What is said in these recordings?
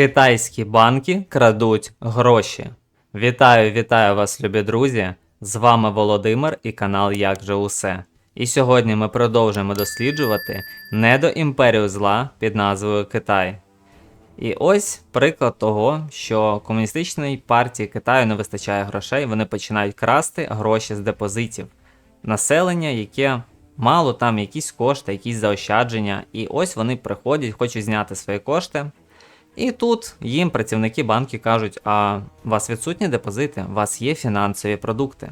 Китайські банки крадуть гроші. Вітаю, вітаю вас, любі друзі! З вами Володимир і канал Як же усе. І сьогодні ми продовжуємо досліджувати недоімперію зла під назвою Китай. І ось приклад того, що комуністичній партії Китаю не вистачає грошей, вони починають красти гроші з депозитів населення, яке мало там якісь кошти, якісь заощадження. І ось вони приходять, хочуть зняти свої кошти. І тут їм працівники банків кажуть: а у вас відсутні депозити, у вас є фінансові продукти.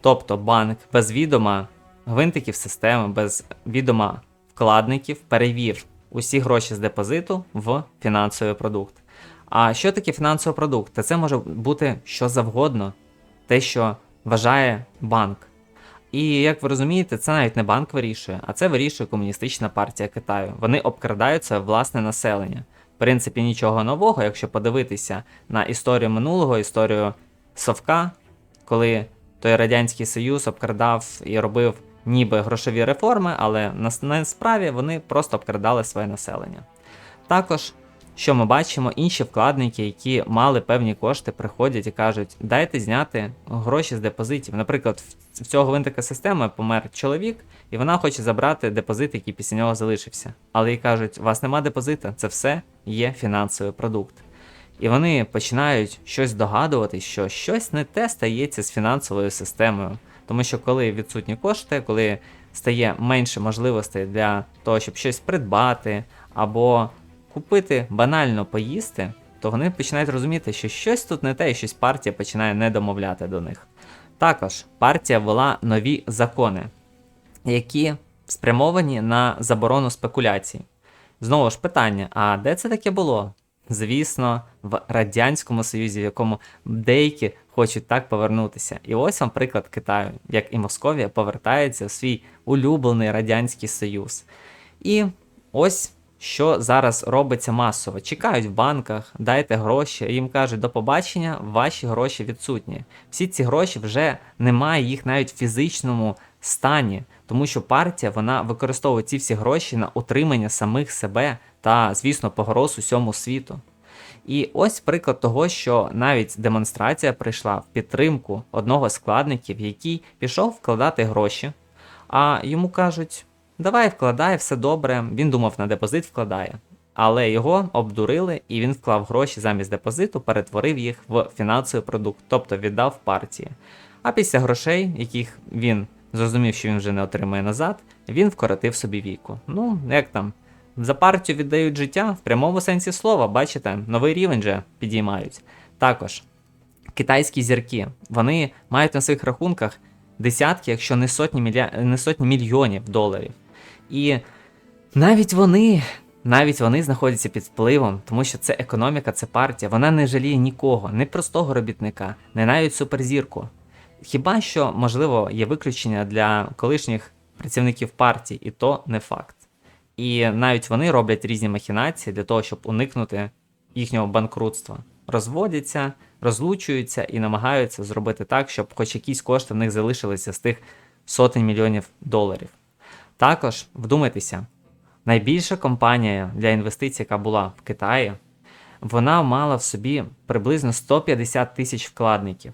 Тобто банк без відома гвинтиків системи, без відома вкладників перевів усі гроші з депозиту в фінансовий продукт. А що таке фінансовий продукт? Та це може бути що завгодно, те, що вважає банк. І як ви розумієте, це навіть не банк вирішує, а це вирішує комуністична партія Китаю. Вони обкрадають своє власне населення. Принципі, нічого нового, якщо подивитися на історію минулого, історію Совка, коли той Радянський Союз обкрадав і робив ніби грошові реформи, але на справі вони просто обкрадали своє населення. Також, що ми бачимо, інші вкладники, які мали певні кошти, приходять і кажуть, дайте зняти гроші з депозитів. Наприклад, в цього гвинтика системи помер чоловік, і вона хоче забрати депозит, який після нього залишився. Але їй кажуть, у вас нема депозита, це все є фінансовий продукт. І вони починають щось догадувати, що щось не те стається з фінансовою системою. Тому що коли відсутні кошти, коли стає менше можливостей для того, щоб щось придбати або купити банально поїсти, то вони починають розуміти, що щось тут не те, і щось партія починає не домовляти до них. Також партія ввела нові закони, які спрямовані на заборону спекуляцій. Знову ж питання: а де це таке було? Звісно, в Радянському Союзі, в якому деякі хочуть так повернутися. І ось вам приклад Китаю, як і Московія повертається в свій улюблений Радянський Союз. І ось що зараз робиться масово. Чекають в банках, дайте гроші, і їм кажуть, до побачення, ваші гроші відсутні. Всі ці гроші вже немає їх навіть в фізичному стані, тому що партія вона використовує ці всі гроші на утримання самих себе та, звісно, погроз усьому світу. І ось приклад того, що навіть демонстрація прийшла в підтримку одного з складників, який пішов вкладати гроші, а йому кажуть: давай вкладай, все добре. Він думав на депозит вкладає. Але його обдурили, і він вклав гроші замість депозиту, перетворив їх в фінансовий продукт, тобто віддав партії. А після грошей, яких він зрозумів, що він вже не отримає назад, він вкоротив собі віку. Ну, як там, за партію віддають життя в прямому сенсі слова, бачите, новий рівень же підіймають. Також китайські зірки вони мають на своїх рахунках десятки, якщо не сотні, мілья... не сотні мільйонів доларів. І навіть вони. Навіть вони знаходяться під впливом, тому що це економіка, це партія. Вона не жаліє нікого, не простого робітника, не навіть суперзірку. Хіба що, можливо, є виключення для колишніх працівників партії, і то не факт. І навіть вони роблять різні махінації для того, щоб уникнути їхнього банкрутства. Розводяться, розлучуються і намагаються зробити так, щоб хоч якісь кошти в них залишилися з тих сотень мільйонів доларів. Також вдумайтеся, найбільша компанія для інвестицій, яка була в Китаї, вона мала в собі приблизно 150 тисяч вкладників.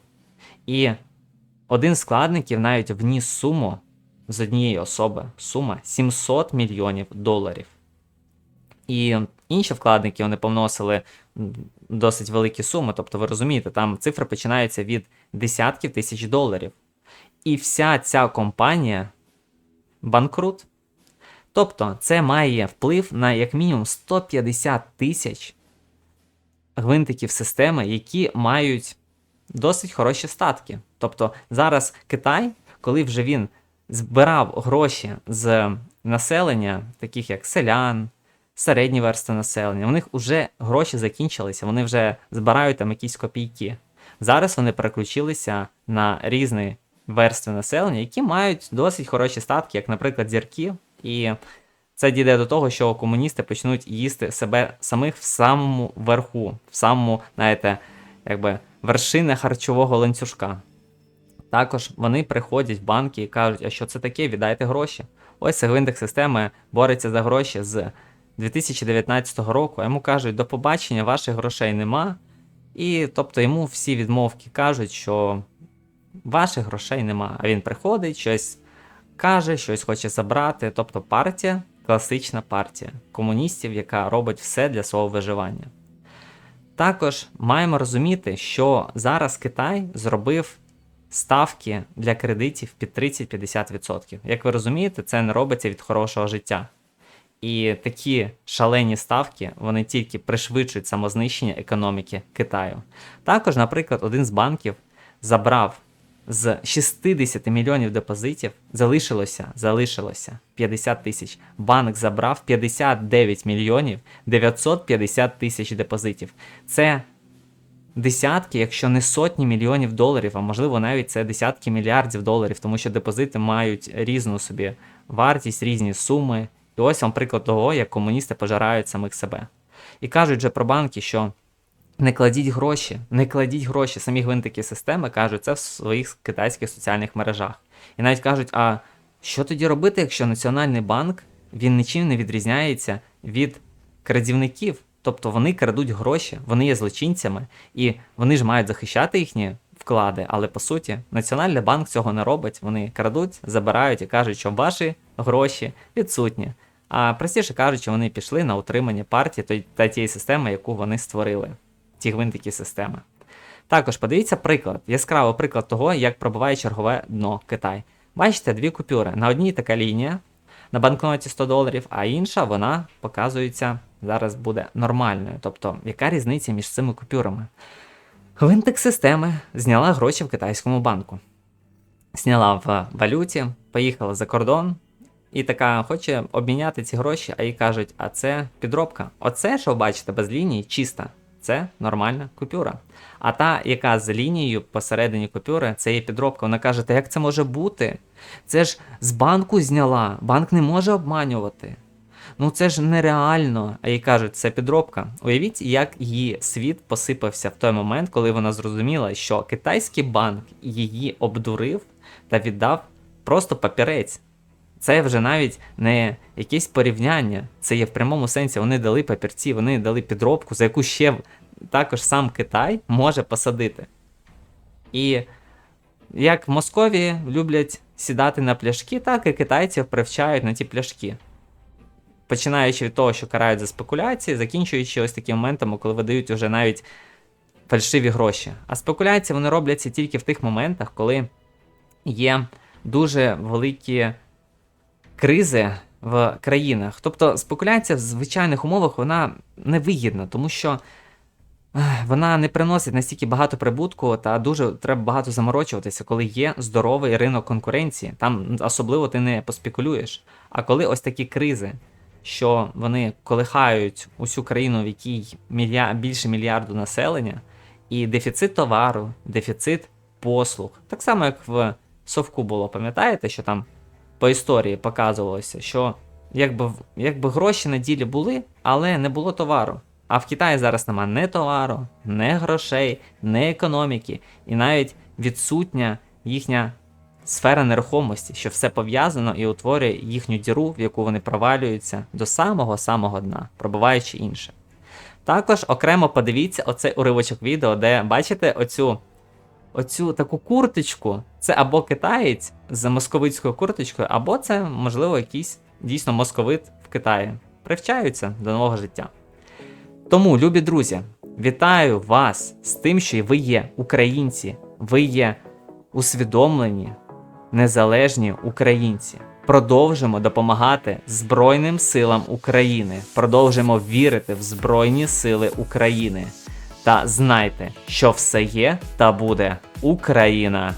І один з складників навіть вніс суму з однієї особи сума 700 мільйонів доларів. І інші вкладники вони повносили досить великі суми. Тобто, ви розумієте, там цифри починаються від десятків тисяч доларів. І вся ця компанія банкрут. Тобто, це має вплив на як мінімум 150 тисяч гвинтиків системи, які мають досить хороші статки. Тобто зараз Китай, коли вже він збирав гроші з населення, таких як селян, середні версти населення, у них вже гроші закінчилися, вони вже збирають там якісь копійки. Зараз вони переключилися на різні верстви населення, які мають досить хороші статки, як, наприклад, зірки. І це дійде до того, що комуністи почнуть їсти себе самих в самому верху, в самому, знаєте, якби вершини харчового ланцюжка. Також вони приходять в банки і кажуть, а що це таке, віддайте гроші. Ось сегвинтик системи бореться за гроші з 2019 року, йому кажуть, до побачення, ваших грошей нема. І тобто йому всі відмовки кажуть, що ваших грошей нема. А він приходить, щось каже, щось хоче забрати. Тобто партія, класична партія комуністів, яка робить все для свого виживання. Також маємо розуміти, що зараз Китай зробив ставки для кредитів під 30-50%. Як ви розумієте, це не робиться від хорошого життя. І такі шалені ставки вони тільки пришвидшують самознищення економіки Китаю. Також, наприклад, один з банків забрав з 60 мільйонів депозитів, залишилося, залишилося 50 тисяч. Банк забрав 59 мільйонів 950 тисяч депозитів. Це десятки, якщо не сотні мільйонів доларів, а можливо навіть це десятки мільярдів доларів, тому що депозити мають різну собі вартість, різні суми. І ось вам приклад того, як комуністи пожирають самих себе. І кажуть же про банки, що не кладіть гроші, не кладіть гроші. Самі гвинтики системи кажуть це в своїх китайських соціальних мережах. І навіть кажуть, а що тоді робити, якщо Національний банк він нічим не відрізняється від крадівників? Тобто вони крадуть гроші, вони є злочинцями, і вони ж мають захищати їхні вклади, але по суті, Національний банк цього не робить. Вони крадуть, забирають і кажуть, що ваші гроші відсутні. А простіше кажучи, вони пішли на утримання партії та тієї системи, яку вони створили, ті гвинтики системи. Також подивіться приклад, яскравий приклад того, як пробиває чергове дно Китай. Бачите, дві купюри. На одній така лінія на банкноті 100 доларів, а інша вона показується зараз буде нормальною. Тобто, яка різниця між цими купюрами? Гвинтик системи зняла гроші в китайському банку. Зняла в валюті, поїхала за кордон, і така хоче обміняти ці гроші, а їй кажуть, а це підробка. Оце, що ви бачите, без лінії, чиста. Це нормальна купюра. А та, яка з лінією посередині купюри, це є підробка. Вона каже, як це може бути? Це ж з банку зняла. Банк не може обманювати. Ну це ж нереально. А їй кажуть, це підробка. Уявіть, як її світ посипався в той момент, коли вона зрозуміла, що китайський банк її обдурив та віддав просто папірець. Це вже навіть не якесь порівняння, це є в прямому сенсі. Вони дали папірці, вони дали підробку, за яку ще також сам Китай може посадити. І як в Московії люблять сідати на пляшки, так і китайців привчають на ті пляшки. Починаючи від того, що карають за спекуляції, закінчуючи ось такими моментами, коли видають уже навіть фальшиві гроші. А спекуляції вони робляться тільки в тих моментах, коли є дуже великі кризи в країнах. Тобто спекуляція в звичайних умовах вона невигідна, тому що вона не приносить настільки багато прибутку, та дуже треба багато заморочуватися, коли є здоровий ринок конкуренції. Там особливо ти не поспекулюєш. А коли ось такі кризи, що вони колихають усю країну, в якій мілья... більше мільярду населення, і дефіцит товару, дефіцит послуг, так само як в Совку було, пам'ятаєте, що там по історії показувалося, що якби якби гроші на ділі були, але не було товару. А в Китаї зараз нема не товару, не грошей, не економіки, і навіть відсутня їхня сфера нерухомості, що все пов'язано і утворює їхню діру, в яку вони провалюються до самого-самого дна, пробиваючи інше. Також окремо подивіться оцей уривочок відео, де бачите оцю оцю таку курточку, це або китаєць з московицькою курточкою, або це, можливо, якийсь дійсно московит в Китаї. Привчаються до нового життя. Тому, любі друзі, вітаю вас з тим, що ви є українці, ви є усвідомлені, незалежні українці. Продовжимо допомагати Збройним силам України. Продовжимо вірити в Збройні Сили України. Та знайте, що все є та буде Україна.